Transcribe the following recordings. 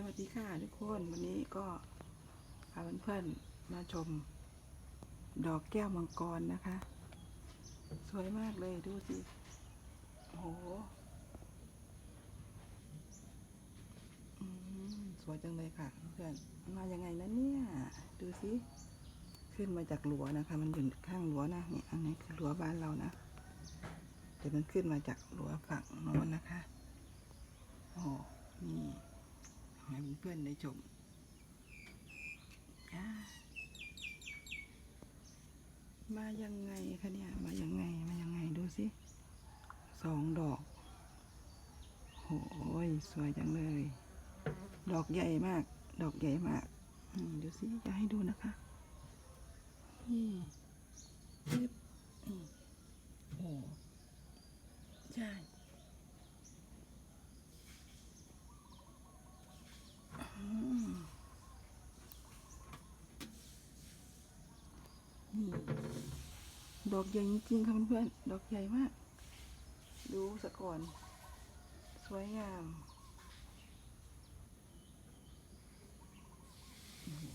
สวัสดีค่ะทุกคนวันนี้ก็พาเพื่อนๆมาชม ดอกแก้วมังกรนะคะ สวยมากเลยดูสิโอ้โหสวยจังเลยค่ะเพื่อนมายังไงนะเนี่ยดูสิขึ้นมาจากหลัวนะคะ มันอยู่ข้างหลัวนะนี่อันนี้คือหลัวบ้านเรานะแต่มันขึ้นมาจากหลัวฝั่งโน้นนะคะโอ้ เพื่อนได้ชมามายังไงคะเนี่ย มายังไง มายังไงดูสิสองดอกโหยสวยจังเลย ดอกใหญ่มาก ดอกใหญ่มากอืมดูสิจะให้ดูนะคะนี่ปึ๊บอืมโอ้ใช่ อืม นี่ดอกใหญ่จริงๆค่ะเพื่อนๆ ดอกใหญ่มาก ดูสะก่อน สวยงามม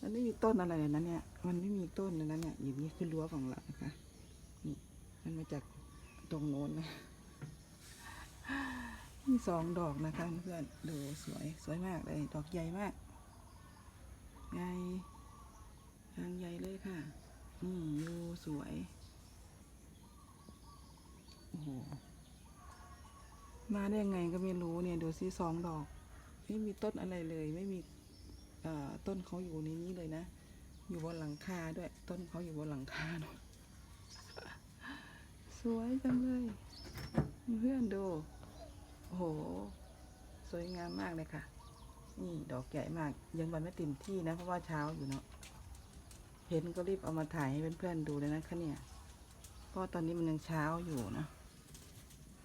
มันไม่มีต้นอะไรเลยนะเนี่ย มันไม่มีต้นเลยนะเนี่ย อยู่นี่คือรั้วของเรานะคะ นี่ มันมาจากตรงโน้นนะ มีสองดอกนะคะเพื่อนดูสวยสวยมากเลย ดอกใหญ่มากใหญ่ทางใหญ่เลยค่ะนี่อยู่สวยโอ้โหมาได้ยังไงก็ไม่รู้เนี่ยดูซิสองดอก ไม่มีต้นอะไรเลย ไม่มีเอ่อต้นเขาอยู่ในนี้เลยนะ อยู่บนหลังคาด้วย ต้นเขาอยู่บนหลังคาเนาะสวยจังเลย เพื่อนดู โอ้โห สวยงามมากเลยค่ะ นี่ดอกใหญ่มาก ยังวันไม่เต็มที่นะ เพราะว่าเช้าอยู่เนาะ เห็นก็รีบเอามาถ่ายให้เพื่อนๆดูเลยนะคะเนี่ย เพราะตอนนี้มันยังเช้าอยู่นะ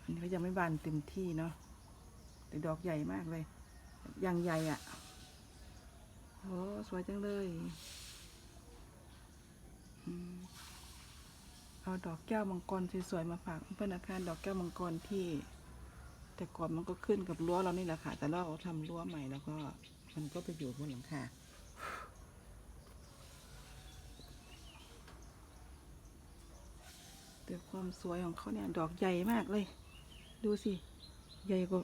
อันนี้ก็ยังไม่บานเต็มที่เนาะ แต่ดอกใหญ่มากเลย อย่างใหญ่อะ่ะโอ้สวยจังเลยอืมเอาดอกแก้วมังกรสวยๆมาฝากเพื่อนๆนะคะดอกแก้วมังกรที่ แต่ก่อนมันก็ขึ้นกับรั้วเรานี่แหละค่ะ แต่เราทำรั้วใหม่แล้วก็มันก็ไปอยู่บนหลังคาแต่ความสวยของเขาเนี่ย ดอกใหญ่มากเลย ดูสิ ใหญ่กว่า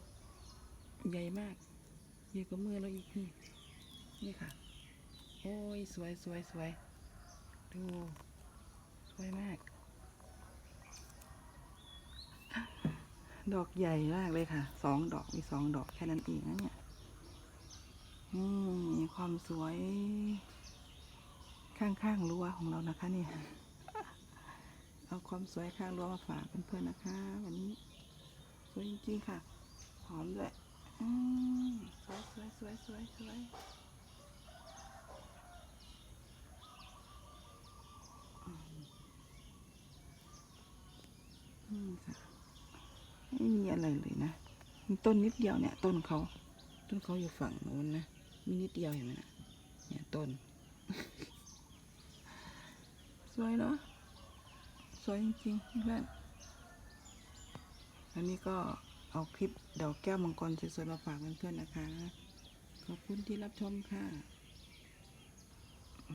ใหญ่มาก ใหญ่กว่ามือเราอีกนี่ นี่ค่ะ โอ้ย สวยสวยสวยดู สวยมาก ดอกใหญ่มากเลยค่ะ สองดอก มีสองดอกแค่นั้นเองนะเนี่ย นี่ความสวย ข้างๆรั้วของเรานะคะเนี่ย เอาความสวยข้างรั้วมาฝากเพื่อนๆนะคะ วันนี้ สวยจริงๆค่ะ หอมด้วยอืมสวยสวยสวยสวยสวยอืมอืมค่ะ ไม่มี อะไรเลยนะมีต้นนิดเดียวเนี่ย ต้นเขา ต้นเขาอยู่ฝั่งโน้นนะมีนิดเดียวเห็นไหมนะเนี่ยต้น สวยเนาะสวยจริงๆเพื่อนอันนี้ก็เอาคลิปดอกแก้วมังกรสวยๆมาฝากเพื่อนๆนะคะ ขอบคุณที่รับชมค่ะ